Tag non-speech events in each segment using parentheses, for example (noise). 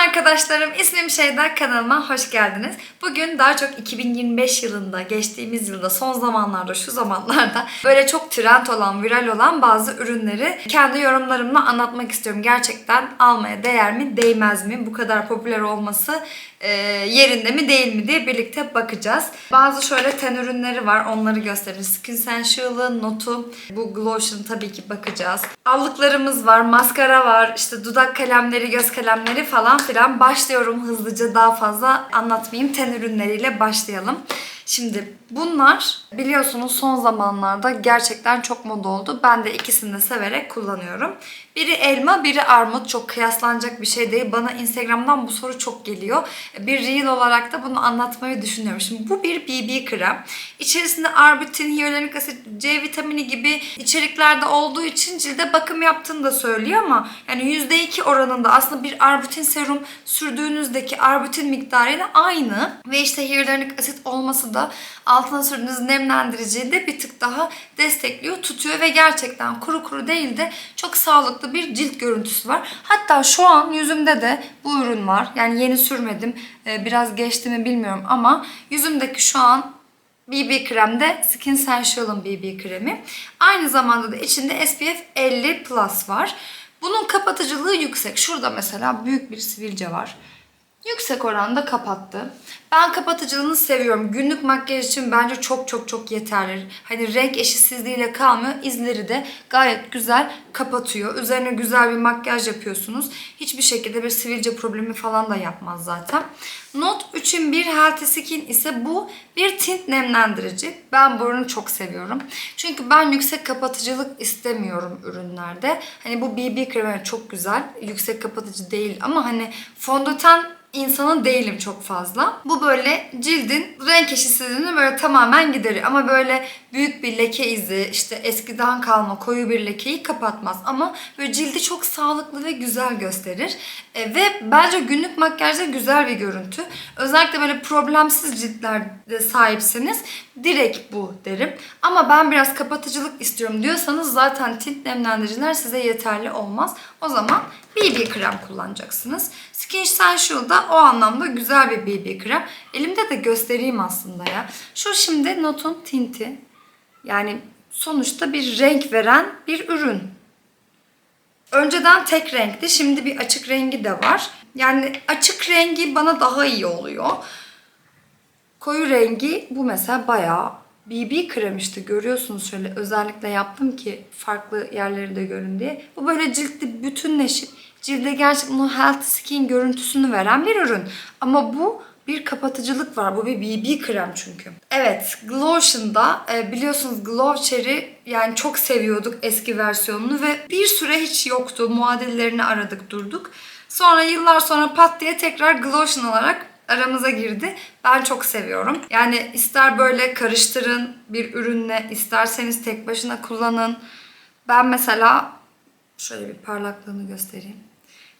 arkadaşlarım, ismim Şeyda kanalıma hoş geldiniz. Bugün daha çok 2025 yılında, geçtiğimiz yılda, son zamanlarda, şu zamanlarda böyle çok trend olan, viral olan bazı ürünleri kendi yorumlarımla anlatmak istiyorum. Gerçekten almaya değer mi, değmez mi? Bu kadar popüler olması e, yerinde mi, değil mi diye birlikte bakacağız. Bazı şöyle ten ürünleri var, onları göstereyim. Skin Sensual'ın notu, bu Glotion tabii ki bakacağız. Allıklarımız var, maskara var, işte dudak kalemleri, göz kalemleri falan filan. Başlıyorum hızlıca daha fazla anlatmayayım. Ten ürünleriyle başlayalım. Şimdi bunlar biliyorsunuz son zamanlarda gerçekten çok moda oldu. Ben de ikisini de severek kullanıyorum. Biri elma, biri armut. Çok kıyaslanacak bir şey değil. Bana Instagram'dan bu soru çok geliyor. Bir reel olarak da bunu anlatmayı düşünüyorum. Şimdi bu bir BB krem. İçerisinde arbutin, hyaluronik asit, C vitamini gibi içeriklerde olduğu için cilde bakım yaptığını da söylüyor ama yani %2 oranında aslında bir arbutin serum sürdüğünüzdeki arbutin miktarıyla aynı ve işte hyaluronik asit olması da altına sürdüğünüz nemlendiriciyi de bir tık daha destekliyor, tutuyor ve gerçekten kuru kuru değil de çok sağlıklı bir cilt görüntüsü var. Hatta şu an yüzümde de bu ürün var. Yani yeni sürmedim. Ee, Biraz geçti mi bilmiyorum ama yüzümdeki şu an BB kremde Skin Sensual'ın BB kremi. Aynı zamanda da içinde SPF 50 Plus var. Bunun kapatıcılığı yüksek. Şurada mesela büyük bir sivilce var. Yüksek oranda kapattı. Ben kapatıcılığını seviyorum. Günlük makyaj için bence çok çok çok yeterli. Hani renk eşitsizliğiyle kalmıyor. İzleri de gayet güzel kapatıyor. Üzerine güzel bir makyaj yapıyorsunuz. Hiçbir şekilde bir sivilce problemi falan da yapmaz zaten. Not 3'ün 1 Healthy ise bu bir tint nemlendirici. Ben bu çok seviyorum. Çünkü ben yüksek kapatıcılık istemiyorum ürünlerde. Hani bu BB kremi çok güzel. Yüksek kapatıcı değil ama hani fondöten insanı değilim çok fazla. Bu böyle cildin renk eşitsizliğini böyle tamamen giderir. Ama böyle büyük bir leke izi, işte eskiden kalma koyu bir lekeyi kapatmaz. Ama böyle cildi çok sağlıklı ve güzel gösterir. E, ve bence günlük makyajda güzel bir görüntü. Özellikle böyle problemsiz ciltlerde sahipseniz direkt bu derim. Ama ben biraz kapatıcılık istiyorum diyorsanız zaten tint nemlendiriciler size yeterli olmaz. O zaman BB krem kullanacaksınız. Skin Sensual'da o anlamda güzel bir BB krem. Elimde de göstereyim aslında ya. Şu şimdi Notun tinti. Yani sonuçta bir renk veren bir ürün. Önceden tek renkti. Şimdi bir açık rengi de var. Yani açık rengi bana daha iyi oluyor. Koyu rengi bu mesela bayağı BB krem işte görüyorsunuz şöyle özellikle yaptım ki farklı yerleri de görün diye. Bu böyle ciltte bütünleşip cilde gerçekten o healthy skin görüntüsünü veren bir ürün. Ama bu bir kapatıcılık var. Bu bir BB krem çünkü. Evet, Glotion'da e, biliyorsunuz Glow Cherry yani çok seviyorduk eski versiyonunu ve bir süre hiç yoktu. Muadillerini aradık durduk. Sonra yıllar sonra pat diye tekrar Glotion olarak aramıza girdi. Ben çok seviyorum. Yani ister böyle karıştırın bir ürünle, isterseniz tek başına kullanın. Ben mesela şöyle bir parlaklığını göstereyim.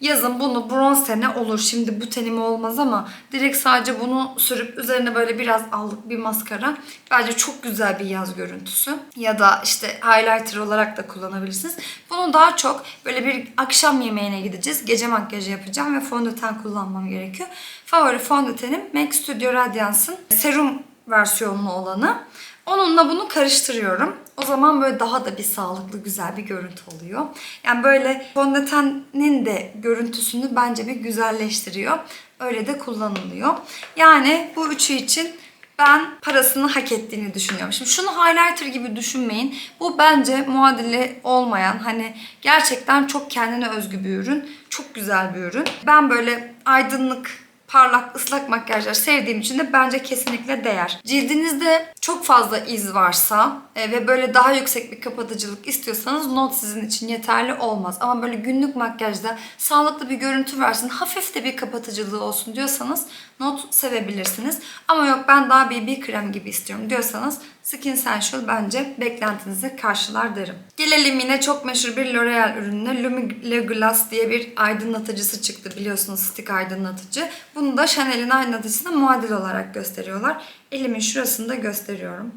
Yazın bunu bronz tene olur. Şimdi bu tenime olmaz ama direkt sadece bunu sürüp üzerine böyle biraz allık bir maskara. Bence çok güzel bir yaz görüntüsü. Ya da işte highlighter olarak da kullanabilirsiniz. Bunu daha çok böyle bir akşam yemeğine gideceğiz. Gece makyajı yapacağım ve fondöten kullanmam gerekiyor. Favori fondötenim MAC Studio Radiance'ın serum versiyonlu olanı. Onunla bunu karıştırıyorum. O zaman böyle daha da bir sağlıklı güzel bir görüntü oluyor. Yani böyle fondötenin de görüntüsünü bence bir güzelleştiriyor. Öyle de kullanılıyor. Yani bu üçü için ben parasını hak ettiğini düşünüyorum. Şimdi şunu highlighter gibi düşünmeyin. Bu bence muadili olmayan hani gerçekten çok kendine özgü bir ürün. Çok güzel bir ürün. Ben böyle aydınlık parlak ıslak makyajlar sevdiğim için de bence kesinlikle değer. Cildinizde çok fazla iz varsa e, ve böyle daha yüksek bir kapatıcılık istiyorsanız not sizin için yeterli olmaz. Ama böyle günlük makyajda sağlıklı bir görüntü versin, hafif de bir kapatıcılığı olsun diyorsanız not sevebilirsiniz. Ama yok ben daha BB krem gibi istiyorum diyorsanız Skin Sensual bence beklentinizi karşılar derim. Gelelim yine çok meşhur bir L'Oreal ürününe Lumile Glass diye bir aydınlatıcısı çıktı biliyorsunuz stick aydınlatıcı. Bunu da Chanel'in aydınlatıcısına muadil olarak gösteriyorlar. Elimin şurasında gösteriyorum.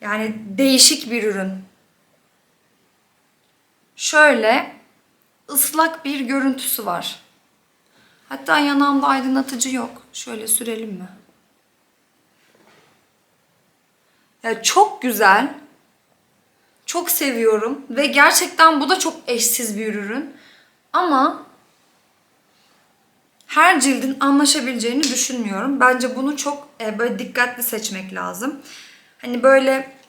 Yani değişik bir ürün. Şöyle ıslak bir görüntüsü var. Hatta yanağımda aydınlatıcı yok. Şöyle sürelim mi? Ya çok güzel. Çok seviyorum ve gerçekten bu da çok eşsiz bir ürün. Ama her cildin anlaşabileceğini düşünmüyorum. Bence bunu çok e, böyle dikkatli seçmek lazım. Hani böyle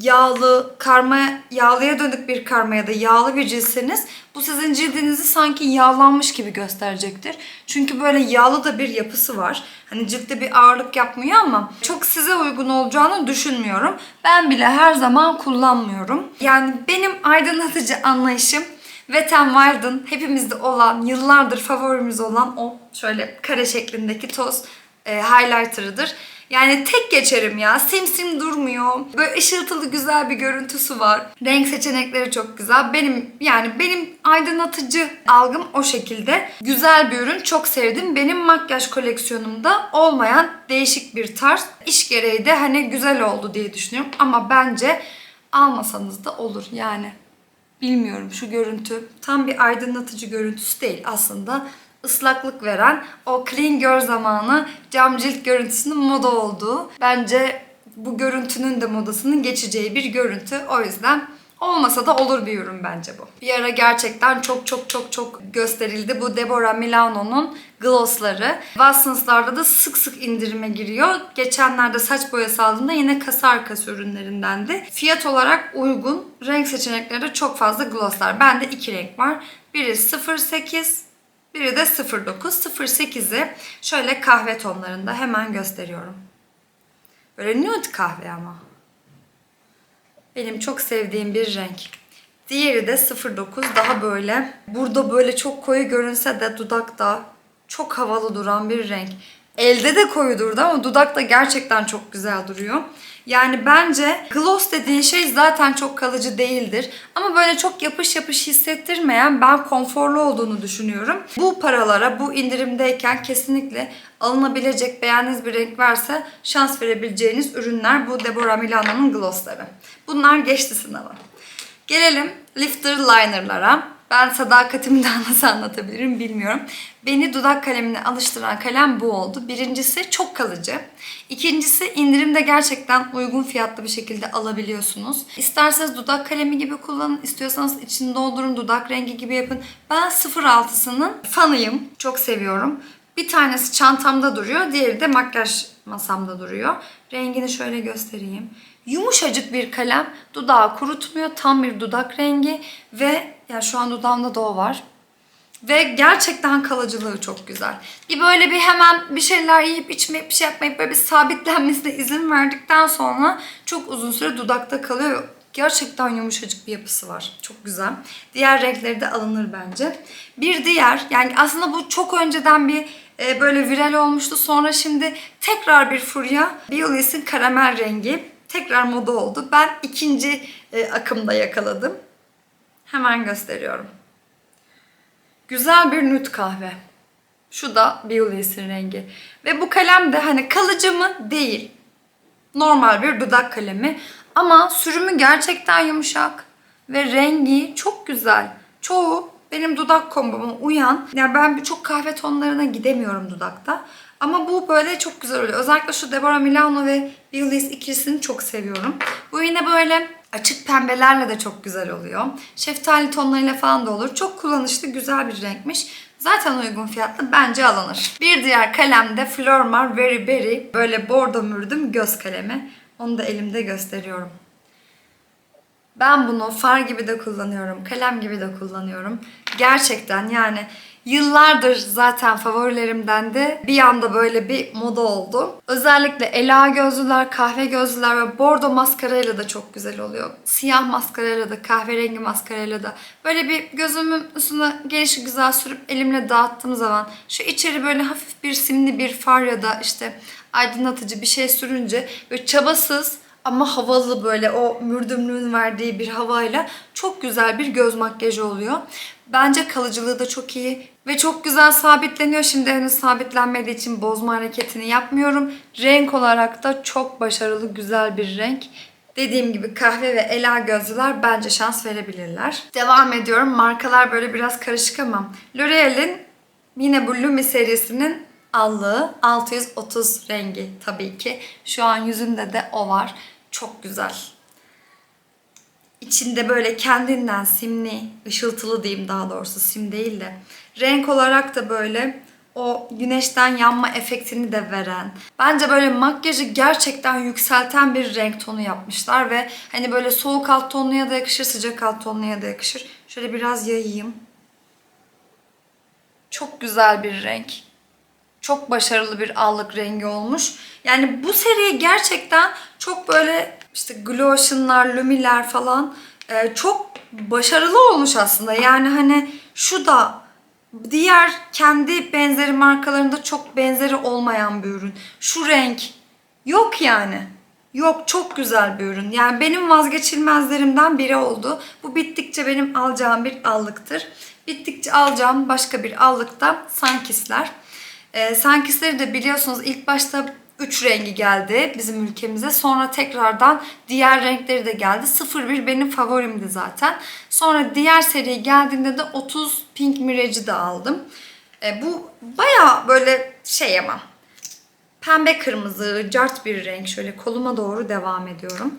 yağlı, karma, yağlıya dönük bir karma ya da yağlı bir ciltseniz bu sizin cildinizi sanki yağlanmış gibi gösterecektir. Çünkü böyle yağlı da bir yapısı var. Hani ciltte bir ağırlık yapmıyor ama çok size uygun olacağını düşünmüyorum. Ben bile her zaman kullanmıyorum. Yani benim aydınlatıcı anlayışım Wet n Wild'ın hepimizde olan, yıllardır favorimiz olan o şöyle kare şeklindeki toz e, highlighter'ıdır. Yani tek geçerim ya. Simsim durmuyor. Böyle ışıltılı güzel bir görüntüsü var. Renk seçenekleri çok güzel. Benim yani benim aydınlatıcı algım o şekilde. Güzel bir ürün. Çok sevdim. Benim makyaj koleksiyonumda olmayan değişik bir tarz. İş gereği de hani güzel oldu diye düşünüyorum. Ama bence almasanız da olur yani. Bilmiyorum şu görüntü tam bir aydınlatıcı görüntüsü değil aslında ıslaklık veren o clean girl zamanı cam cilt görüntüsünün moda olduğu. Bence bu görüntünün de modasının geçeceği bir görüntü. O yüzden olmasa da olur bir ürün bence bu. Bir ara gerçekten çok çok çok çok gösterildi. Bu Deborah Milano'nun glossları. Watsons'larda da sık sık indirime giriyor. Geçenlerde saç boyası aldığımda yine kasa arkası ürünlerindendi. Fiyat olarak uygun. Renk seçenekleri de çok fazla glosslar. Bende iki renk var. Biri 08, biri de 09. 08'i şöyle kahve tonlarında hemen gösteriyorum. Böyle nude kahve ama. Benim çok sevdiğim bir renk. Diğeri de 09 daha böyle. Burada böyle çok koyu görünse de dudakta çok havalı duran bir renk. Elde de koyu durdu ama dudakta gerçekten çok güzel duruyor. Yani bence gloss dediğin şey zaten çok kalıcı değildir. Ama böyle çok yapış yapış hissettirmeyen ben konforlu olduğunu düşünüyorum. Bu paralara, bu indirimdeyken kesinlikle alınabilecek beğendiğiniz bir renk varsa şans verebileceğiniz ürünler bu Deborah Milano'nun glossları. Bunlar geçti sınavı. Gelelim lifter liner'lara. Ben sadakatimi daha (laughs) nasıl anlatabilirim bilmiyorum. Beni dudak kalemine alıştıran kalem bu oldu. Birincisi çok kalıcı. İkincisi indirimde gerçekten uygun fiyatlı bir şekilde alabiliyorsunuz. İsterseniz dudak kalemi gibi kullanın, istiyorsanız içini doldurun, dudak rengi gibi yapın. Ben 06'sının fanıyım. Çok seviyorum. Bir tanesi çantamda duruyor, diğeri de makyaj masamda duruyor. Rengini şöyle göstereyim. Yumuşacık bir kalem, dudağı kurutmuyor, tam bir dudak rengi ve yani şu an dudağımda da o var. Ve gerçekten kalıcılığı çok güzel. Bir böyle bir hemen bir şeyler yiyip içmeyip bir şey yapmayıp böyle bir sabitlenmesine izin verdikten sonra çok uzun süre dudakta kalıyor. Gerçekten yumuşacık bir yapısı var. Çok güzel. Diğer renkleri de alınır bence. Bir diğer yani aslında bu çok önceden bir e, böyle viral olmuştu. Sonra şimdi tekrar bir furya. Biolis'in karamel rengi tekrar moda oldu. Ben ikinci e, akımda yakaladım. Hemen gösteriyorum. Güzel bir nüt kahve. Şu da Biolis'in rengi. Ve bu kalem de hani kalıcı mı? Değil. Normal bir dudak kalemi. Ama sürümü gerçekten yumuşak. Ve rengi çok güzel. Çoğu benim dudak komboma uyan. Yani ben birçok kahve tonlarına gidemiyorum dudakta. Ama bu böyle çok güzel oluyor. Özellikle şu Deborah Milano ve Biolis ikilisini çok seviyorum. Bu yine böyle açık pembelerle de çok güzel oluyor. Şeftali tonlarıyla falan da olur. Çok kullanışlı güzel bir renkmiş. Zaten uygun fiyatlı bence alınır. Bir diğer kalem de Flormar Very Berry. Böyle bordo mürdüm göz kalemi. Onu da elimde gösteriyorum. Ben bunu far gibi de kullanıyorum, kalem gibi de kullanıyorum. Gerçekten yani yıllardır zaten favorilerimden de bir anda böyle bir moda oldu. Özellikle ela gözlüler, kahve gözlüler ve bordo maskarayla da çok güzel oluyor. Siyah maskarayla da, kahverengi maskarayla da. Böyle bir gözümün üstüne gelişi güzel sürüp elimle dağıttığım zaman şu içeri böyle hafif bir simli bir far ya da işte aydınlatıcı bir şey sürünce böyle çabasız ama havalı böyle o mürdümlüğün verdiği bir havayla çok güzel bir göz makyajı oluyor. Bence kalıcılığı da çok iyi ve çok güzel sabitleniyor. Şimdi henüz sabitlenmediği için bozma hareketini yapmıyorum. Renk olarak da çok başarılı güzel bir renk. Dediğim gibi kahve ve ela gözlüler bence şans verebilirler. Devam ediyorum. Markalar böyle biraz karışık ama L'Oreal'in Yine bu Lumi serisinin allığı 630 rengi tabii ki. Şu an yüzümde de o var. Çok güzel. İçinde böyle kendinden simli, ışıltılı diyeyim daha doğrusu sim değil de. Renk olarak da böyle o güneşten yanma efektini de veren. Bence böyle makyajı gerçekten yükselten bir renk tonu yapmışlar ve hani böyle soğuk alt tonluya da yakışır, sıcak alt tonluya da yakışır. Şöyle biraz yayayım. Çok güzel bir renk. Çok başarılı bir allık rengi olmuş. Yani bu seriye gerçekten çok böyle işte Glotion'lar, Lumi'ler falan e, çok başarılı olmuş aslında. Yani hani şu da diğer kendi benzeri markalarında çok benzeri olmayan bir ürün. Şu renk yok yani. Yok çok güzel bir ürün. Yani benim vazgeçilmezlerimden biri oldu. Bu bittikçe benim alacağım bir allıktır. Bittikçe alacağım başka bir allık da Sunkiss'ler. Ee, Sunkiss'leri de biliyorsunuz ilk başta 3 rengi geldi bizim ülkemize. Sonra tekrardan diğer renkleri de geldi. 01 benim favorimdi zaten. Sonra diğer seri geldiğinde de 30 Pink Mirage'i de aldım. Ee, bu baya böyle şey ama pembe kırmızı, cart bir renk. Şöyle koluma doğru devam ediyorum.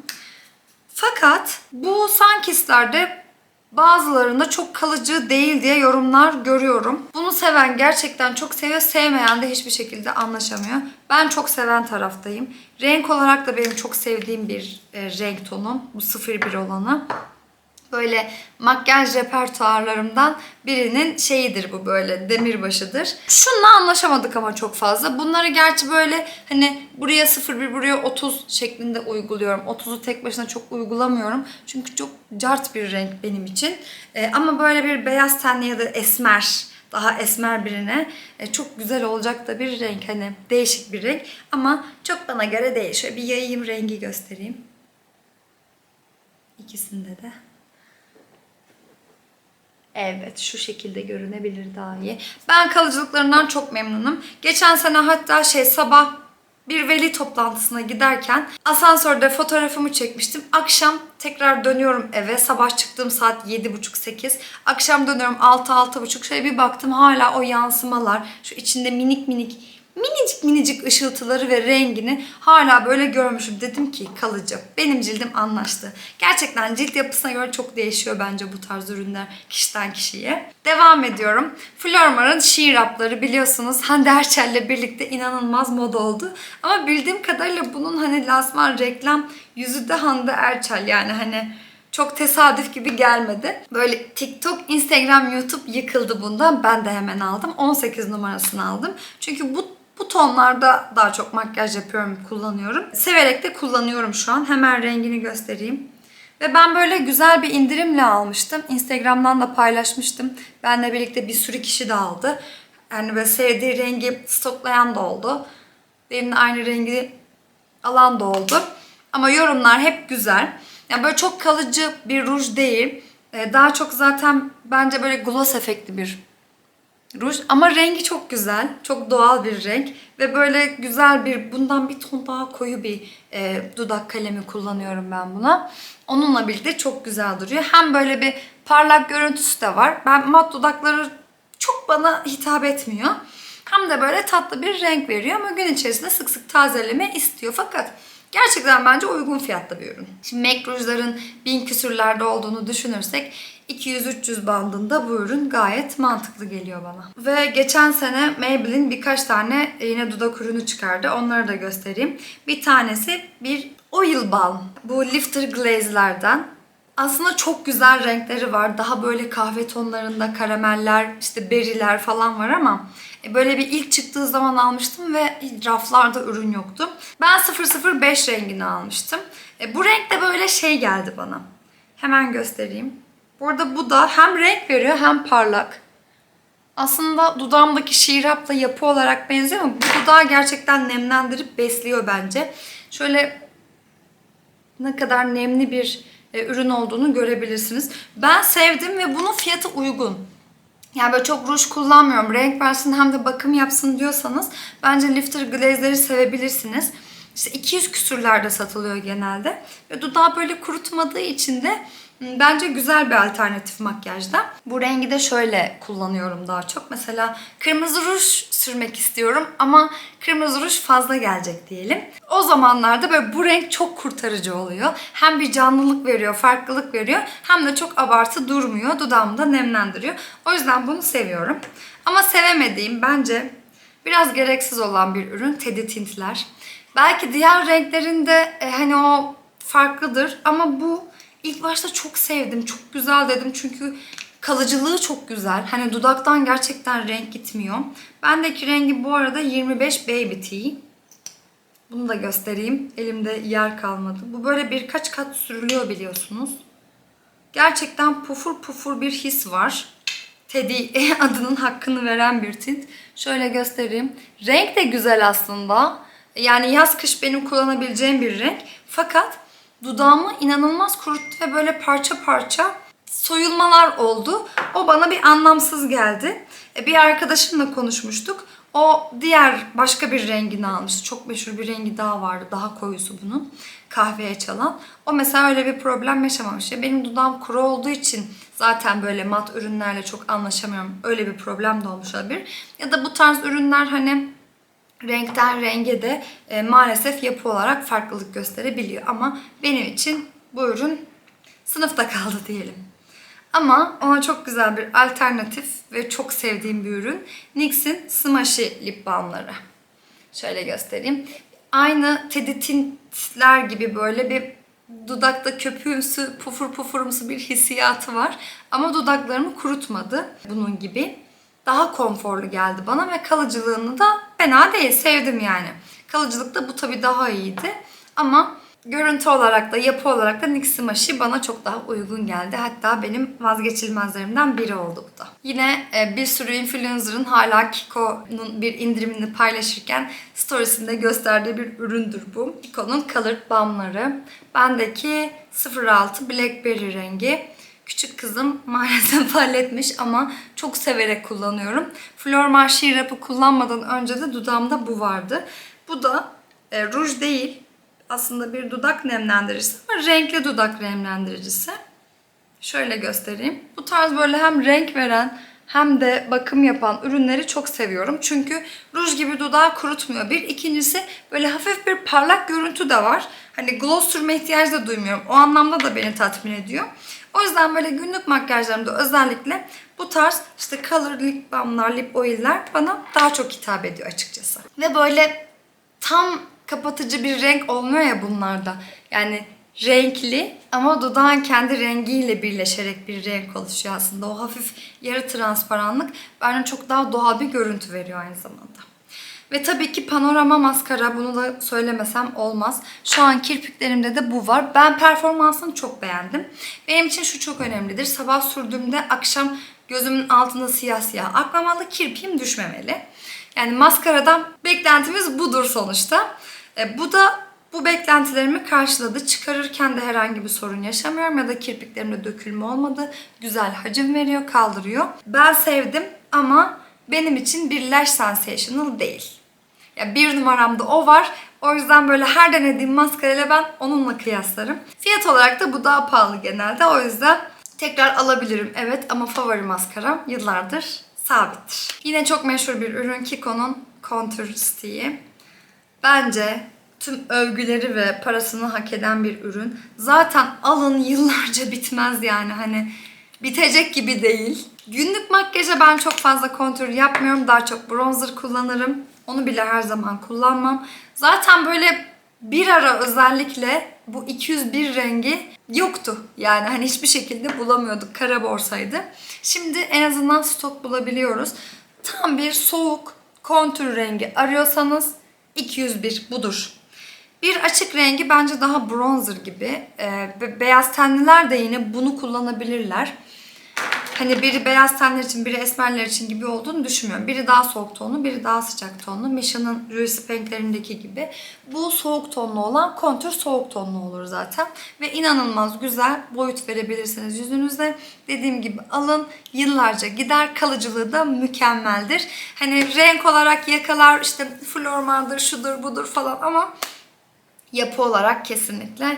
Fakat bu Sunkiss'lerde bazılarında çok kalıcı değil diye yorumlar görüyorum. Bunu seven gerçekten çok seviyor, sevmeyen de hiçbir şekilde anlaşamıyor. Ben çok seven taraftayım. Renk olarak da benim çok sevdiğim bir e, renk tonu. Bu 01 olanı böyle makyaj repertuarlarımdan birinin şeyidir bu böyle demirbaşıdır. Şununla anlaşamadık ama çok fazla. Bunları gerçi böyle hani buraya 01 buraya 30 şeklinde uyguluyorum. 30'u tek başına çok uygulamıyorum. Çünkü çok cart bir renk benim için. Ee, ama böyle bir beyaz tenli ya da esmer daha esmer birine e, çok güzel olacak da bir renk. Hani değişik bir renk ama çok bana göre değil. Şöyle bir yayayım rengi göstereyim. İkisinde de. Evet şu şekilde görünebilir daha iyi. Ben kalıcılıklarından çok memnunum. Geçen sene hatta şey sabah bir veli toplantısına giderken asansörde fotoğrafımı çekmiştim. Akşam tekrar dönüyorum eve. Sabah çıktığım saat 7.30-8. Akşam dönüyorum 6-6.30. Şöyle bir baktım hala o yansımalar. Şu içinde minik minik minicik minicik ışıltıları ve rengini hala böyle görmüşüm. Dedim ki kalıcı. Benim cildim anlaştı. Gerçekten cilt yapısına göre çok değişiyor bence bu tarz ürünler kişiden kişiye. Devam ediyorum. Flormar'ın She Rub'ları biliyorsunuz Hande Erçel'le birlikte inanılmaz moda oldu. Ama bildiğim kadarıyla bunun hani lansman reklam yüzü de Hande Erçel yani hani çok tesadüf gibi gelmedi. Böyle TikTok, Instagram, YouTube yıkıldı bundan. Ben de hemen aldım. 18 numarasını aldım. Çünkü bu bu tonlarda daha çok makyaj yapıyorum, kullanıyorum. Severek de kullanıyorum şu an. Hemen rengini göstereyim. Ve ben böyle güzel bir indirimle almıştım. Instagram'dan da paylaşmıştım. Benle birlikte bir sürü kişi de aldı. Yani böyle sevdiği rengi stoklayan da oldu. Benimle aynı rengi alan da oldu. Ama yorumlar hep güzel. Yani böyle çok kalıcı bir ruj değil. Ee, Daha çok zaten bence böyle gloss efektli bir ruj. Ama rengi çok güzel. Çok doğal bir renk. Ve böyle güzel bir, bundan bir ton daha koyu bir e, dudak kalemi kullanıyorum ben buna. Onunla birlikte çok güzel duruyor. Hem böyle bir parlak görüntüsü de var. Ben mat dudakları çok bana hitap etmiyor. Hem de böyle tatlı bir renk veriyor ama gün içerisinde sık sık tazeleme istiyor. Fakat gerçekten bence uygun fiyatlı bir ürün. Şimdi MAC rujların bin küsürlerde olduğunu düşünürsek 200-300 bandında bu ürün gayet mantıklı geliyor bana. Ve geçen sene Maybelline birkaç tane yine dudak ürünü çıkardı. Onları da göstereyim. Bir tanesi bir oil balm. Bu Lifter Glaze'lerden. Aslında çok güzel renkleri var. Daha böyle kahve tonlarında karameller, işte beriler falan var ama e, böyle bir ilk çıktığı zaman almıştım ve raflarda ürün yoktu. Ben 005 rengini almıştım. E, bu renk de böyle şey geldi bana. Hemen göstereyim. Burada bu da hem renk veriyor hem parlak. Aslında dudağımdaki şiirapla yapı olarak benziyor ama bu dudağı gerçekten nemlendirip besliyor bence. Şöyle ne kadar nemli bir e, ürün olduğunu görebilirsiniz. Ben sevdim ve bunun fiyatı uygun. Yani böyle çok ruj kullanmıyorum. Renk versin hem de bakım yapsın diyorsanız bence Lifter Glaze'leri sevebilirsiniz. İşte 200 küsürlerde satılıyor genelde. Ve dudağı böyle kurutmadığı için de Bence güzel bir alternatif makyajda. Bu rengi de şöyle kullanıyorum daha çok. Mesela kırmızı ruj sürmek istiyorum ama kırmızı ruj fazla gelecek diyelim. O zamanlarda böyle bu renk çok kurtarıcı oluyor. Hem bir canlılık veriyor, farklılık veriyor hem de çok abartı durmuyor. Dudağımı da nemlendiriyor. O yüzden bunu seviyorum. Ama sevemediğim bence biraz gereksiz olan bir ürün Teddy Tint'ler. Belki diğer renklerinde e, hani o farklıdır ama bu ilk başta çok sevdim. Çok güzel dedim çünkü kalıcılığı çok güzel. Hani dudaktan gerçekten renk gitmiyor. Bendeki rengi bu arada 25 Baby Tea. Bunu da göstereyim. Elimde yer kalmadı. Bu böyle birkaç kat sürülüyor biliyorsunuz. Gerçekten pufur pufur bir his var. Teddy (laughs) adının hakkını veren bir tint. Şöyle göstereyim. Renk de güzel aslında. Yani yaz kış benim kullanabileceğim bir renk. Fakat dudağımı inanılmaz kuruttu ve böyle parça parça soyulmalar oldu. O bana bir anlamsız geldi. E, Bir arkadaşımla konuşmuştuk. O diğer başka bir rengini almıştı. Çok meşhur bir rengi daha vardı. Daha koyusu bunun. Kahveye çalan. O mesela öyle bir problem yaşamamış. Ya benim dudağım kuru olduğu için zaten böyle mat ürünlerle çok anlaşamıyorum. Öyle bir problem de olmuş olabilir. Ya da bu tarz ürünler hani renkten renge de e, maalesef yapı olarak farklılık gösterebiliyor. Ama benim için bu ürün sınıfta kaldı diyelim. Ama ona çok güzel bir alternatif ve çok sevdiğim bir ürün. NYX'in Smashy Lip Balmları. Şöyle göstereyim. Aynı Teddy Tint'ler gibi böyle bir dudakta köpüğümsü, pufur pufurumsu bir hissiyatı var. Ama dudaklarımı kurutmadı bunun gibi. Daha konforlu geldi bana ve kalıcılığını da fena değil. Sevdim yani. Kalıcılıkta bu tabii daha iyiydi. Ama görüntü olarak da yapı olarak da NYX Smashy bana çok daha uygun geldi. Hatta benim vazgeçilmezlerimden biri oldu bu da. Yine e, bir sürü influencer'ın hala Kiko'nun bir indirimini paylaşırken storiesinde gösterdiği bir üründür bu. Kiko'nun Colored Balmları. Bendeki 06 Blackberry rengi. Küçük kızım maalesef (laughs) halletmiş ama çok severek kullanıyorum. Flor Marche Rap'ı kullanmadan önce de dudağımda bu vardı. Bu da e, ruj değil. Aslında bir dudak nemlendiricisi ama renkli dudak nemlendiricisi. Şöyle göstereyim. Bu tarz böyle hem renk veren hem de bakım yapan ürünleri çok seviyorum. Çünkü ruj gibi dudağı kurutmuyor. Bir ikincisi böyle hafif bir parlak görüntü de var. Hani gloss sürme ihtiyacı da duymuyorum. O anlamda da beni tatmin ediyor. O yüzden böyle günlük makyajlarımda özellikle bu tarz işte color lip balmlar, lip oil'ler bana daha çok hitap ediyor açıkçası. Ve böyle tam kapatıcı bir renk olmuyor ya bunlarda. Yani renkli ama dudağın kendi rengiyle birleşerek bir renk oluşuyor aslında. O hafif yarı transparanlık bence çok daha doğal bir görüntü veriyor aynı zamanda. Ve tabii ki panorama maskara bunu da söylemesem olmaz. Şu an kirpiklerimde de bu var. Ben performansını çok beğendim. Benim için şu çok önemlidir. Sabah sürdüğümde akşam gözümün altında siyah siyah akmamalı, kirpiğim düşmemeli. Yani maskaradan beklentimiz budur sonuçta. E, bu da bu beklentilerimi karşıladı. Çıkarırken de herhangi bir sorun yaşamıyorum ya da kirpiklerimde dökülme olmadı. Güzel hacim veriyor, kaldırıyor. Ben sevdim ama benim için bir lash sensational değil. Ya bir numaramda o var. O yüzden böyle her denediğim maskarayla ben onunla kıyaslarım. Fiyat olarak da bu daha pahalı genelde. O yüzden tekrar alabilirim evet ama favori maskaram yıllardır sabittir. Yine çok meşhur bir ürün Kiko'nun Contour Stick'i. Bence tüm övgüleri ve parasını hak eden bir ürün. Zaten alın yıllarca bitmez yani hani bitecek gibi değil. Günlük makyaja ben çok fazla kontür yapmıyorum. Daha çok bronzer kullanırım. Onu bile her zaman kullanmam. Zaten böyle bir ara özellikle bu 201 rengi yoktu. Yani hani hiçbir şekilde bulamıyorduk. Kara borsaydı. Şimdi en azından stok bulabiliyoruz. Tam bir soğuk kontür rengi arıyorsanız 201 budur. Bir açık rengi bence daha bronzer gibi. Ee, be- beyaz tenliler de yine bunu kullanabilirler. Hani biri beyaz tenler için, biri esmerler için gibi olduğunu düşünmüyorum. Biri daha soğuk tonlu, biri daha sıcak tonlu. Misha'nın Louis renklerindeki gibi. Bu soğuk tonlu olan kontür soğuk tonlu olur zaten. Ve inanılmaz güzel boyut verebilirsiniz yüzünüzde. Dediğim gibi alın yıllarca gider. Kalıcılığı da mükemmeldir. Hani renk olarak yakalar işte flormandır, şudur budur falan ama yapı olarak kesinlikle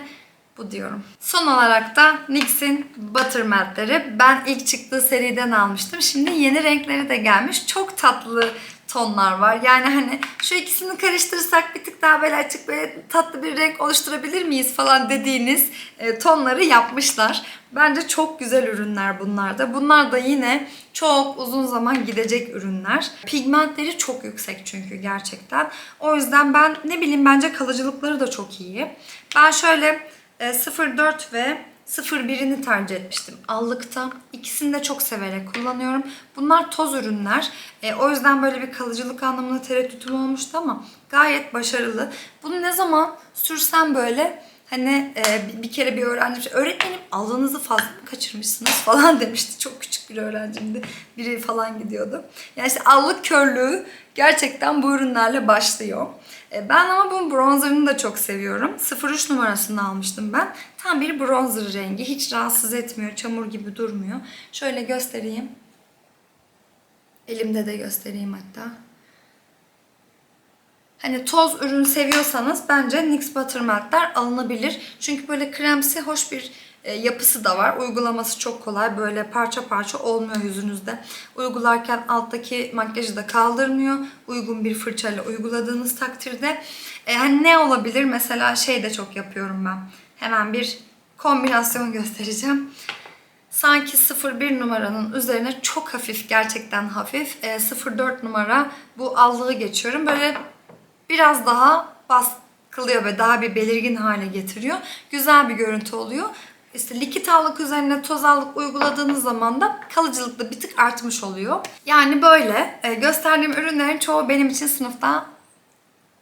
bu diyorum. Son olarak da NYX'in Butter Matte'leri. Ben ilk çıktığı seriden almıştım. Şimdi yeni renkleri de gelmiş. Çok tatlı tonlar var. Yani hani şu ikisini karıştırırsak bir tık daha böyle açık böyle tatlı bir renk oluşturabilir miyiz falan dediğiniz e, tonları yapmışlar. Bence çok güzel ürünler bunlar da. Bunlar da yine çok uzun zaman gidecek ürünler. Pigmentleri çok yüksek çünkü gerçekten. O yüzden ben ne bileyim bence kalıcılıkları da çok iyi. Ben şöyle 04 ve 01'ini tercih etmiştim allıkta. İkisini de çok severek kullanıyorum. Bunlar toz ürünler. E, o yüzden böyle bir kalıcılık anlamında tereddütüm olmuştu ama gayet başarılı. Bunu ne zaman sürsem böyle hani e, bir- kere bir öğrenci öğretmenim aldığınızı fazla mı kaçırmışsınız falan (laughs) demişti. Çok küçük bir öğrencimdi. Biri falan gidiyordu. Yani işte allık körlüğü gerçekten bu ürünlerle başlıyor. E, Ben ama bunun bronzerını da çok seviyorum. 03 numarasını almıştım ben. Tam bir bronzer rengi. Hiç rahatsız etmiyor. Çamur gibi durmuyor. Şöyle göstereyim. Elimde de göstereyim hatta. Hani toz ürün seviyorsanız bence NYX Buttermelt'ler alınabilir. Çünkü böyle kremsi hoş bir e, yapısı da var. Uygulaması çok kolay. Böyle parça parça olmuyor yüzünüzde. Uygularken alttaki makyajı da kaldırmıyor. Uygun bir fırçayla uyguladığınız takdirde. E, hani ne olabilir? Mesela şey de çok yapıyorum ben. Hemen bir kombinasyon (laughs) göstereceğim. Sanki 01 numaranın üzerine çok hafif, gerçekten hafif e, 04 numara bu allığı geçiyorum. Böyle biraz daha baskılıyor ve daha bir belirgin hale getiriyor. Güzel bir görüntü oluyor. İşte likit allık üzerine toz allık uyguladığınız zaman da kalıcılık da bir tık artmış oluyor. Yani böyle e, gösterdiğim ürünlerin çoğu benim için sınıfta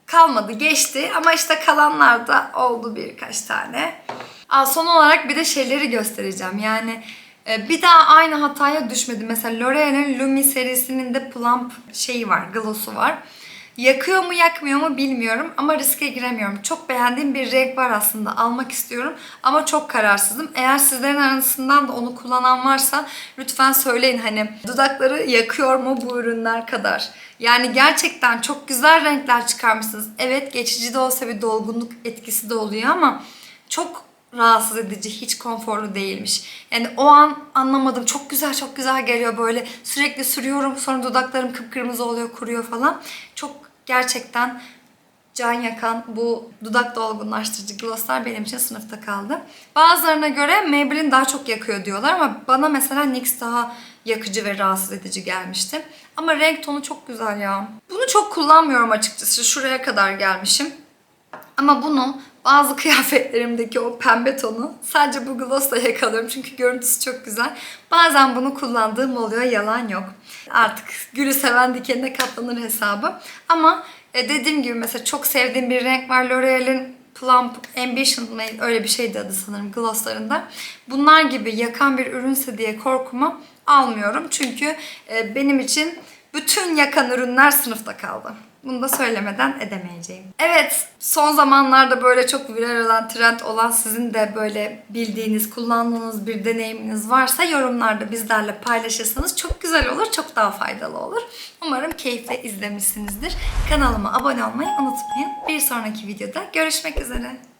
kalmadı, geçti. Ama işte kalanlar da oldu birkaç tane. Aa, son olarak bir de şeyleri göstereceğim. Yani e, bir daha aynı hataya düşmedim. Mesela L'Oreal'in Lumi serisinin de plump şeyi var, gloss'u var. Yakıyor mu yakmıyor mu bilmiyorum ama riske giremiyorum. Çok beğendiğim bir renk var aslında almak istiyorum ama çok kararsızım. Eğer sizlerin arasından da onu kullanan varsa lütfen söyleyin hani dudakları yakıyor mu bu ürünler kadar. Yani gerçekten çok güzel renkler çıkarmışsınız. Evet geçici de olsa bir dolgunluk etkisi de oluyor ama çok rahatsız edici, hiç konforlu değilmiş. Yani o an anlamadım. Çok güzel, çok güzel geliyor böyle. Sürekli sürüyorum, sonra dudaklarım kıpkırmızı oluyor, kuruyor falan. Çok gerçekten can yakan bu dudak dolgunlaştırıcı glosslar benim için sınıfta kaldı. Bazılarına göre Maybelline daha çok yakıyor diyorlar ama bana mesela NYX daha yakıcı ve rahatsız edici gelmişti. Ama renk tonu çok güzel ya. Bunu çok kullanmıyorum açıkçası. Şuraya kadar gelmişim. Ama bunu bazı kıyafetlerimdeki o pembe tonu sadece bu glossla yakalıyorum çünkü görüntüsü çok güzel. Bazen bunu kullandığım oluyor, yalan yok. Artık gülü seven dikenine katlanır hesabı. Ama e, dediğim gibi mesela çok sevdiğim bir renk var. L'Oreal'in Plump Ambition öyle bir şeydi adı sanırım glosslarında. Bunlar gibi yakan bir ürünse diye korkumu almıyorum. Çünkü e, benim için bütün yakan ürünler sınıfta kaldı. Bunu da söylemeden edemeyeceğim. Evet, son zamanlarda böyle çok viral olan, trend olan sizin de böyle bildiğiniz, kullandığınız bir deneyiminiz varsa yorumlarda bizlerle paylaşırsanız çok güzel olur, çok daha faydalı olur. Umarım keyifle izlemişsinizdir. Kanalıma abone olmayı unutmayın. Bir sonraki videoda görüşmek üzere.